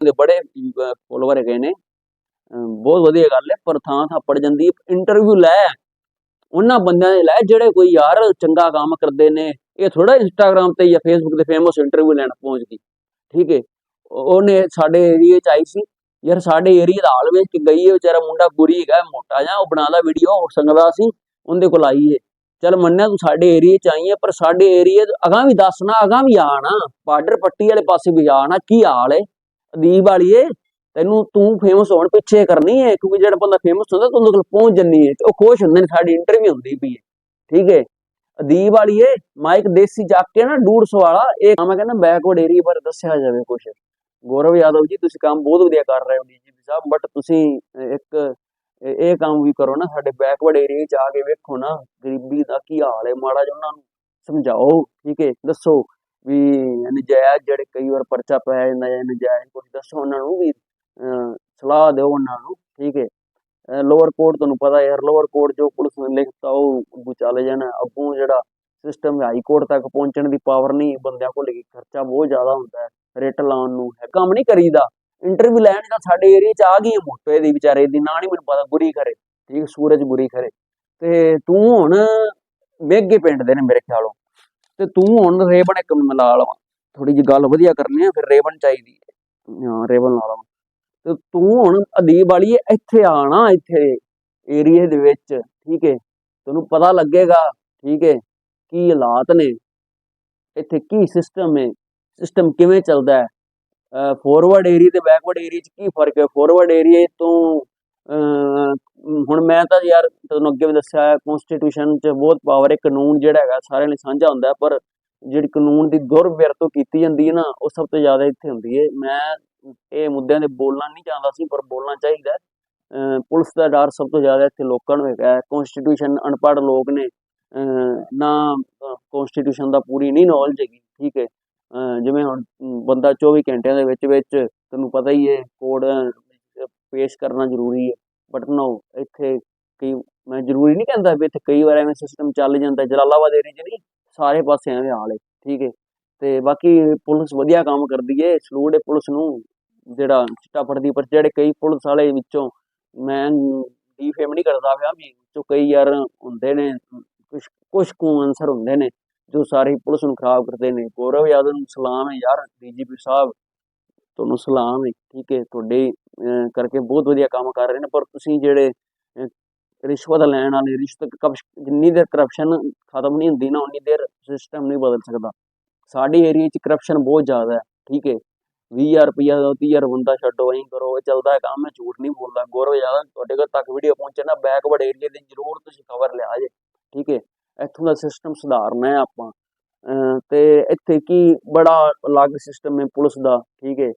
ਦੇ ਬੜੇ ਫੋਲੋਵਰ ਹੈਗੇ ਨੇ। ਬਹੁਤ ਵਧੀਆ ਗੱਲ ਹੈ, ਪਰ ਥਾਂ ਥਾਂ ਪੜ ਜਾਂਦੀ ਇੰਟਰਵਿਊ ਲੈ, ਉਹਨਾਂ ਬੰਦਿਆਂ ਦੇ ਲੈ, ਜਿਹੜੇ ਕੋਈ ਯਾਰ ਚੰਗਾ ਕੰਮ ਕਰਦੇ ਨੇ, ਇਹ ਥੋੜਾ ਇੰਸਟਾਗ੍ਰam ਤੇ ਜਾਂ ਫੇਸਬੁੱਕ ਤੇ ਫੇਮਸ ਇੰਟਰਵਿਊ ਲੈਣ ਪਹੁੰਚ ਗਈ। ਠੀਕ ਹੈ, ਉਹਨੇ ਸਾਡੇ ਏਰੀਏ ਚ ਆਈ ਸੀ। ਯਾਰ, ਸਾਡੇ ਏਰੀਏ ਦਾ ਹਾਲ ਵੇਖ ਕੇ ਗਈ ਹੈ, ਵਿਚਾਰਾ ਮੁੰਡਾ ਗੁਰੀ ਹੈਗਾ, ਮੋਟਾ ਜਿਹਾ, ਉਹ ਬਣਾਦਾ ਵੀਡੀਓ ਸੰਗਦਾ ਸੀ, ਉਹਦੇ ਕੋਲ ਆਈ ਹੈ। ਚਲ ਮੰਨਿਆ ਤੂੰ ਸਾਡੇ ਏਰੀਏ ਚ ਆਈ ਹੈ, ਪਰ ਸਾਡੇ ਏਰੀਏ ਅਗਾਂ ਵੀ ਦੱਸਣਾ ਅਗਾਂ ਵੀ ਆਣਾ ਬਾਰਡਰ ਪੱਟੀ ਵਾਲੇ ਪਾਸੇ ਵੀ ਆਣਾ ਕੀ ਹਾਲ ਹੈ? ਅਦੀਬ ਵਾਲੀਏ ਤੈਨੂੰ ਤੂੰ ਫੇਮਸ ਹੋਣ ਪਿੱਛੇ ਕਰਨੀ ਹੈ ਕਿਉਂਕਿ ਜਿਹੜਾ ਬੰਦਾ ਫੇਮਸ ਹੁੰਦਾ, ਤੂੰ ਉਹਦੇ ਕੋਲ ਪਹੁੰਚ ਜੰਨੀ ਹੈ ਉਹ ਖੁਸ਼ ਹੁੰਦੇ ਨੇ, ਸਾਡੀ ਇੰਟਰਵਿਊ ਹੁੰਦੀ ਪਈ ਹੈ ਠੀਕ ਹੈ ਅਦੀਬ ਵਾਲੀਏ ਮਾਈਕ ਦੇਸੀ ਚੱਕ ਕੇ ਨਾ 150 ਵਾਲਾ, ਇਹ ਮੈਂ ਕਹਿੰਦਾ ਬੈਕਵਰਡ ਏਰੀਆ ਬਾਰੇ ਦੱਸਿਆ ਜਾਵੇ ਕੁਝ ਗੌਰਵ ਯਾਦਵ ਜੀ, ਤੁਸੀਂ ਕੰਮ ਬਹੁਤ ਵਧੀਆ ਕਰ ਰਹੇ ਹੋ ਜੀ ਸਾਹਿਬ ਬਟ ਤੁਸੀਂ ਇੱਕ, ਇਹ ਇਹ ਕੰਮ ਵੀ ਕਰੋ ਨਾ, ਸਾਡੇ ਬੈਕਵਰਡ ਏਰੀਆ 'ਚ ਆ ਕੇ ਵੇਖੋ ਨਾ, ਗਰੀਬੀ ਦਾ ਕੀ ਹਾਲ ਹੈ ਮਾੜਾ ਜਿਹਾ ਉਹਨਾਂ ਨੂੰ ਸਮਝਾਓ, ਠੀਕ ਹੈ ਦੱਸੋ ਵੀ ਨਜਾਇਜ਼ ਜਿਹੜੇ ਕਈ ਵਾਰ ਪਰਚਾ ਪੈ ਜਾਂਦਾ ਹੈ ਨਜਾਇਜ਼ ਕੁਝ ਦੱਸੋ ਉਹਨਾਂ ਨੂੰ ਵੀ ਅਹ, ਸਲਾਹ ਦਿਓ ਉਹਨਾਂ ਨੂੰ ਠੀਕ ਹੈ। ਲੋਅਰ ਕੋਰਟ ਤੁਹਾਨੂੰ ਪਤਾ ਯਾਰ ਲੋਅਰ ਕੋਰਟ ਜੋ ਪੁਲਿਸ ਨੇ ਲਿਖਤਾ ਉਹ ਅੱਗੋਂ ਚੱਲ ਜਾਣਾ ਅੱਗੋਂ ਜਿਹੜਾ ਸਿਸਟਮ ਹਾਈ ਕੋਰਟ ਤੱਕ ਪਹੁੰਚਣ ਦੀ ਪਾਵਰ ਨਹੀਂ ਬੰਦਿਆਂ ਕੋਲ ਹੈਗੀ ਖਰਚਾ ਬਹੁਤ ਜ਼ਿਆਦਾ ਹੁੰਦਾ ਹੈ ਰਿਟ ਲਾਉਣ ਨੂੰ ਹੈ ਕੰਮ ਨਹੀਂ ਕਰੀਦਾ। ਇੰਟਰਵਿਊ ਲੈਣ ਦਾ ਸਾਡੇ ਏਰੀਆ 'ਚ ਆ ਗਈ ਹੈ ਮੋਟੇ ਦੀ ਵਿਚਾਰੇ ਦੀ ਨਾਂ ਨਹੀਂ ਮੈਨੂੰ ਪਤਾ ਬੁਰੀ ਖਰੇ ਠੀਕ ਸੂਰਜ ਬੁਰੀ ਖਰੇ। ਤੇ ਤੂੰ ਹੁਣ ਮੇਗੇ ਪਿੰਡ ਦੇ ਨੇ ਮੇਰੇ ਖਿਆਲੋਂ ਤੇ ਤੂੰ ਹੁਣ ਰੇਬਨ ਇੱਕ ਨੂੰ ਮਿਲਾ ਲਵਾ ਥੋੜੀ ਜਿਹੀ ਗੱਲ ਵਧੀਆ ਕਰਨੀ ਆ, ਫਿਰ ਰੇਬਨ ਚਾਹੀਦੀ ਹੈ। ਹਾਂ ਰੇਬਨ ਲਾ ਲਵਾਂ ਤੇ ਤੂੰ ਹੁਣ ਅਦੀਬ ਵਾਲੀ ਇੱਥੇ ਆਣਾ ਇੱਥੇ ਏਰੀਏ ਦੇ ਵਿੱਚ, ਠੀਕ ਹੈ ਤੈਨੂੰ ਪਤਾ ਲੱਗੇਗਾ, ਠੀਕ ਹੈ ਕੀ ਹਾਲਾਤ ਨੇ। ਇੱਥੇ ਕੀ ਸਿਸਟਮ ਹੈ ਸਿਸਟਮ ਕਿਵੇਂ ਚੱਲਦਾ ਹੈ? ਫੋਰਵਰਡ ਏਰੀਆ ਤੇ ਬੈਕਵਰਡ ਏਰੀਆ 'ਚ ਕੀ ਫ਼ਰਕ ਹੈ? ਫੋਰਵਰਡ ਏਰੀਆ ਤੋਂ ਹੁਣ ਮੈਂ ਤਾਂ ਯਾਰ ਤੁਹਾਨੂੰ ਅੱਗੇ ਵੀ ਦੱਸਿਆ ਹੈ ਕਨਸਟੀਟਿਊਸ਼ਨ 'ਚ ਬਹੁਤ ਪਾਵਰ ਹੈ ਕਾਨੂੰਨ ਜਿਹੜਾ ਹੈਗਾ, ਸਾਰਿਆਂ ਲਈ ਸਾਂਝਾ ਹੁੰਦਾ ਪਰ ਜਿਹੜੀ ਕਾਨੂੰਨ ਦੀ ਦੁਰਵਰਤੋਂ ਕੀਤੀ ਜਾਂਦੀ ਹੈ ਨਾ, ਉਹ ਸਭ ਤੋਂ ਜ਼ਿਆਦਾ ਇੱਥੇ ਹੁੰਦੀ ਹੈ। ਮੈਂ ਇਹ ਮੁੱਦਿਆਂ ਤੇ ਬੋਲਣਾ ਨਹੀਂ ਚਾਹੁੰਦਾ ਸੀ, ਪਰ ਬੋਲਣਾ ਚਾਹੀਦਾ ਪੁਲਿਸ ਦਾ ਡਰ ਸਭ ਤੋਂ ਜ਼ਿਆਦਾ ਇੱਥੇ ਲੋਕਾਂ ਨੂੰ ਹੈਗਾ ਹੈ। ਕਨਸਟੀਟਿਊਸ਼ਨ ਅਨਪੜ੍ਹ ਲੋਕ ਨੇ। ਨਾ ਕਨਸਟੀਟਿਊਸ਼ਨ ਦਾ ਪੂਰੀ ਨਹੀਂ ਨੌਲੇਜ ਹੈਗੀ, ਠੀਕ ਹੈ। ਜਿਵੇਂ ਹੁਣ ਬੰਦਾ 24 ਘੰਟਿਆਂ ਦੇ ਵਿੱਚ ਵਿੱਚ ਤੁਹਾਨੂੰ ਪਤਾ ਹੀ ਹੈ, ਕੋਡ ਪੇਸ਼ ਕਰਨਾ ਜ਼ਰੂਰੀ ਹੈ। ਬਟ ਨੋ ਇੱਥੇ ਕਈ, ਮੈਂ ਜ਼ਰੂਰੀ ਨਹੀਂ ਕਹਿੰਦਾ ਵੀ ਇੱਥੇ ਕਈ ਵਾਰ ਐਵੇਂ ਸਿਸਟਮ ਚੱਲ ਜਾਂਦਾ, ਜਲਾਲਾਬਾਦ ਏਰੀਆ 'ਚ ਨਹੀਂ। ਸਾਰੇ ਪਾਸੇ ਐਵੇਂ ਹਾਲ ਹੈ ਠੀਕ ਹੈ ਤੇ ਬਾਕੀ ਪੁਲਿਸ ਵਧੀਆ ਕੰਮ ਕਰਦੀ ਹੈ ਸਲੂਟ ਹੈ ਪੁਲਿਸ ਨੂੰ, ਜਿਹੜਾ ਚਿੱਟਾ ਫੜਦੀ ਪਰ ਜਿਹੜੇ ਕਈ ਪੁਲਿਸ ਵਾਲੇ ਵਿੱਚੋਂ ਮੈਂ ਡੀਫੇਮ ਨਹੀਂ ਕਰਦਾ ਪਿਆ, ਵੀ ਵਿੱਚੋਂ ਕਈ ਯਾਰ ਹੁੰਦੇ ਨੇ, ਕੁਛ ਕੁਛ ਕੁ ਅਨਸਰ ਹੁੰਦੇ ਨੇ, ਜੋ ਸਾਰੀ ਪੁਲਿਸ ਨੂੰ ਖਰਾਬ ਕਰਦੇ ਨੇ। ਗੌਰਵ ਯਾਦਵ ਨੂੰ ਸਲਾਮ ਹੈ ਯਾਰ ਡੀਜੀਪੀ ਸਾਹਿਬ, ਤੁਹਾਨੂੰ ਸਲਾਮ ਹੈ ਠੀਕ ਹੈ ਤੁਹਾਡੇ ਕਰਕੇ ਬਹੁਤ ਵਧੀਆ ਕੰਮ ਕਰ ਰਹੇ ਨੇ, ਪਰ ਤੁਸੀਂ ਜਿਹੜੇ ਰਿਸ਼ਵਤ ਲੈਣ ਵਾਲੇ ਰਿਸ਼ਵਤ ਕਪਸ਼- ਜਿੰਨੀ ਦੇਰ ਕਰਪਸ਼ਨ ਖਤਮ ਨਹੀਂ ਹੁੰਦੀ ਨਾ ਉਨੀ ਦੇਰ ਸਿਸਟਮ ਨਹੀਂ ਬਦਲ ਸਕਦਾ। ਸਾਡੇ ਏਰੀਆ 'ਚ ਕਰਪਸ਼ਨ ਬਹੁਤ ਜ਼ਿਆਦਾ ਹੈ ਠੀਕ ਹੈ? 20000 ਰੁਪਈਆ ਦਾ 30000 ਬੰਦਾ ਛੱਡੋ ਐਂ ਕਰੋ ਇਹ ਚੱਲਦਾ ਹੈ ਕੰਮ ਮੈਂ ਝੂਠ ਨਹੀਂ ਬੋਲਦਾ ਗੌਰਵ ਯਾਦਵ ਤੁਹਾਡੇ ਘਰ ਤੱਕ ਵੀਡੀਓ ਪਹੁੰਚੇ ਨਾ ਬੈਕਵਰਡ ਏਰੀਆ ਦੀ ਜ਼ਰੂਰ ਤੁਸੀਂ ਖਬਰ ਲਿਆ ਜੇ ਠੀਕ ਹੈ? ਇੱਥੋਂ ਦਾ ਸਿਸਟਮ ਸੁਧਾਰਨਾ ਹੈ ਆਪਾਂ। ਅਹ, ਤੇ ਇੱਥੇ ਕੀ ਬੜਾ ਅਲੱਗ ਸਿਸਟਮ ਹੈ ਪੁਲਿਸ ਦਾ ਠੀਕ ਹੈ?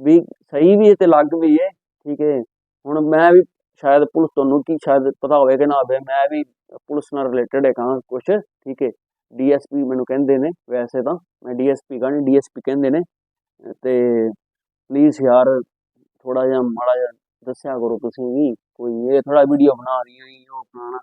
ਵੀ ਸਹੀ ਵੀ ਹੈ ਤੇ ਅਲੱਗ ਵੀ ਹੈ ਠੀਕ ਹੈ? ਹੁਣ ਮੈਂ ਵੀ ਸ਼ਾਇਦ ਪੁਲਿਸ ਤੁਹਾਨੂੰ ਕੀ ਸ਼ਾਇਦ ਪਤਾ ਹੋਵੇ ਕਿ ਨਾ ਹੋਵੇ, ਮੈਂ ਵੀ ਪੁਲਿਸ ਨਾਲ ਰਿਲੇਟਡ ਹੈਗਾ ਕੁਛ, ਠੀਕ ਹੈ। ਡੀਐਸਪੀ ਮੈਨੂੰ ਕਹਿੰਦੇ ਨੇ ਵੈਸੇ ਤਾਂ, ਮੈਂ ਡੀਐਸਪੀ ਕਹਾਂ ਡੀਐਸਪੀ ਕਹਿੰਦੇ ਨੇ। ਤੇ ਪਲੀਜ਼ ਯਾਰ ਥੋੜਾ ਜਿਹਾ ਮਾੜਾ ਜਿਹਾ ਦੱਸਿਆ ਕਰੋ ਤੁਸੀਂ ਵੀ, ਕੋਈ ਇਹ ਥੋੜਾ ਵੀਡੀਓ ਬਣਾ ਰਹੀ ਹੈ ਉਹ ਆਪਣਾ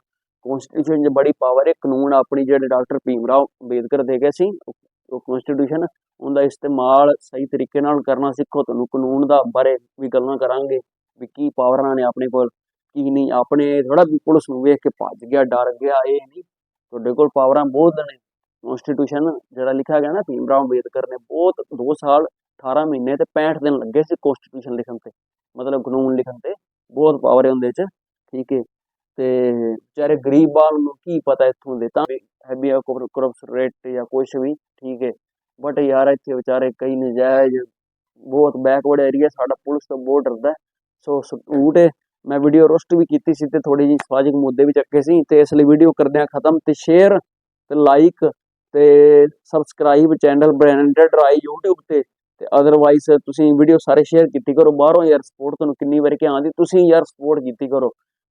ਕਨਸਟੀਟਿਊਸ਼ਨ 'ਚ ਬੜੀ ਪਾਵਰ ਹੈ, ਕਾਨੂੰਨ ਆਪਣੀ ਜਿਹੜੇ ਡਾਕਟਰ ਭੀਮ ਰਾਓ ਅੰਬੇਦਕਰ ਦੇ ਗਏ ਸੀ, ਉਹ- ਉਹ ਕਨਸਟੀਟਿਊਸ਼ਨ ਉਹਦਾ ਇਸਤੇਮਾਲ ਸਹੀ ਤਰੀਕੇ ਨਾਲ ਕਰਨਾ ਸਿੱਖੋ, ਤੁਹਾਨੂੰ ਕਾਨੂੰਨ ਦਾ ਬਾਰੇ ਵੀ ਗੱਲਾਂ ਕਰਾਂਗੇ, ਵੀ ਕੀ ਪਾਵਰਾਂ ਨੇ ਆਪਣੇ ਕੋਲ ਕੀ ਨਹੀਂ, ਆਪਣੇ ਥੋੜਾ ਵੀ ਪੁਲਿਸ ਨੂੰ ਵੇਖ ਕੇ ਭੱਜ ਗਿਆ, ਡਰ ਗਿਆ, ਇਹ ਨਹੀਂ। ਤੁਹਾਡੇ ਕੋਲ ਪਾਵਰਾਂ ਬਹੁਤ ਨੇ। ਕਨਸਟੀਟਿਊਸ਼ਨ ਜਿਹੜਾ ਲਿਖਿਆ ਗਿਆ ਨਾ ਭੀਮ ਰਾਓ ਅੰਬੇਦਕਰ ਨੇ, ਬਹੁਤ 2 ਸਾਲ 18 ਮਹੀਨੇ ਤੇ 65 ਦਿਨ ਲੱਗੇ ਸੀ ਕਨਸਟੀਟਿਊਸ਼ਨ ਲਿਖਣ ਤੇ। ਮਤਲਬ ਕਾਨੂੰਨ ਲਿਖਣ ਤੇ। ਬਹੁਤ ਪਾਵਰ ਹੈ ਉਹਦੇ 'ਚ, ਠੀਕ ਹੈ। ਤੇ ਵਿਚਾਰੇ ਗਰੀਬ ਬਾਲ ਨੂੰ ਕੀ ਪਤਾ ਇੱਥੋਂ ਦੇ, ਤਾਂ ਹੈਵੀ ਕਰਪਸ਼ਨ ਰੇਟ ਜਾਂ ਕੁਛ ਵੀ, ਠੀਕ ਹੈ। ਬਟ ਯਾਰ ਇੱਥੇ ਵਿਚਾਰੇ ਕਈ ਨਜਾਇਜ਼, ਬਹੁਤ ਬੈਕਵਰਡ ਏਰੀਆ ਸਾਡਾ ਪੁਲਿਸ ਤੋਂ ਬਹੁਤ ਡਰਦਾ ਹੈ। ਸੋ ਸਟੂਟ ਹੈ। ਮੈਂ ਵੀਡੀਓ ਰੋਸਟ ਵੀ ਕੀਤੀ ਸੀ ਤੇ ਥੋੜੀ ਜਿਹੀ ਸਮਾਜਿਕ ਮੁੱਦੇ ਵੀ ਚੱਕੇ ਸੀ ਤੇ ਇਸ ਲਈ ਵੀਡੀਓ ਕਰਦੇ ਹਾਂ ਖਤਮ ਤੇ ਸ਼ੇਅਰ ਤੇ ਲਾਈਕ ਤੇ ਸਬਸਕ੍ਰਾਈਬ ਚੈਨਲ ਬ੍ਰਾਂਡਡ ਰਾਈ YouTube ਤੇ ਤੇ ਅਦਰਵਾਈਜ਼ ਤੁਸੀਂ ਵੀਡੀਓ ਸਾਰੇ ਸ਼ੇਅਰ ਕੀਤੀ ਕਰੋ। ਬਾਹਰੋਂ ਯਾਰ ਸਪੋਰਟ ਤੁਹਾਨੂੰ ਕਿੰਨੀ ਵਾਰ ਕਿ ਆਂਦੀ, ਤੁਸੀਂ ਯਾਰ ਸਪੋਰਟ ਕੀਤੀ ਕਰੋ।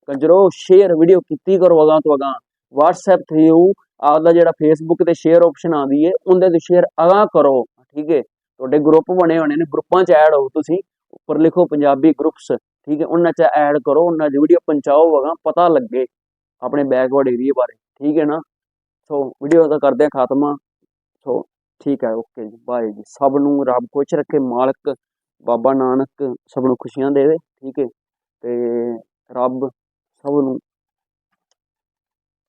ਕੰਜਰੋ ਸ਼ੇਅਰ ਵੀਡੀਓ ਕੀਤੀ ਕਰੋ ਅਗਾਂ ਤੋਂ ਅਗਾਂ WhatsApp ਥਰੂ ਆਪਦਾ ਜਿਹੜਾ Facebook ਤੇ ਸ਼ੇਅਰ ਆਪਸ਼ਨ ਆਉਂਦੀ ਹੈ ਉਹਦੇ ਤੇ ਸ਼ੇਅਰ ਅਗਾਂ ਕਰੋ, ਠੀਕ ਹੈ ਤੁਹਾਡੇ ਗਰੁੱਪ ਬਣੇ ਹੋਣੇ ਨੇ ਗਰੁੱਪਾਂ 'ਚ ਐਡ ਹੋ ਤੁਸੀਂ, ਉੱਪਰ ਲਿਖੋ ਪੰਜਾਬੀ ਗਰੁੱਪਸ ਠੀਕ ਹੈ, ਉਹਨਾਂ 'ਚ ਐਡ ਕਰੋ, ਉਹਨਾਂ 'ਚ ਵੀਡੀਓ ਪਹੁੰਚਾਓ ਅਗਾਂ ਪਤਾ ਲੱਗੇ ਆਪਣੇ ਬੈਕਵਰਡ ਏਰੀਆ ਬਾਰੇ, ਠੀਕ ਹੈ ਨਾ? ਸੋ ਵੀਡੀਓ ਦਾ ਕਰਦੇ ਹਾਂ ਖਾਤਮਾ। ਸੋ ਠੀਕ ਹੈ ਓਕੇ ਜੀ ਬਾਏ ਜੀ। ਸਭ ਨੂੰ ਰੱਬ ਖੁਸ਼ ਰੱਖੇ, ਮਾਲਕ ਬਾਬਾ ਨਾਨਕ ਸਭ ਨੂੰ ਖੁਸ਼ੀਆਂ ਦੇਵੇ, ਠੀਕ ਹੈ? ਤੇ ਰੱਬ ਸਭ ਨੂੰ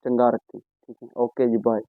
ਚੰਗਾ ਰੱਖੇ, ਠੀਕ ਹੈ? ਓਕੇ ਜੀ ਬਾਏ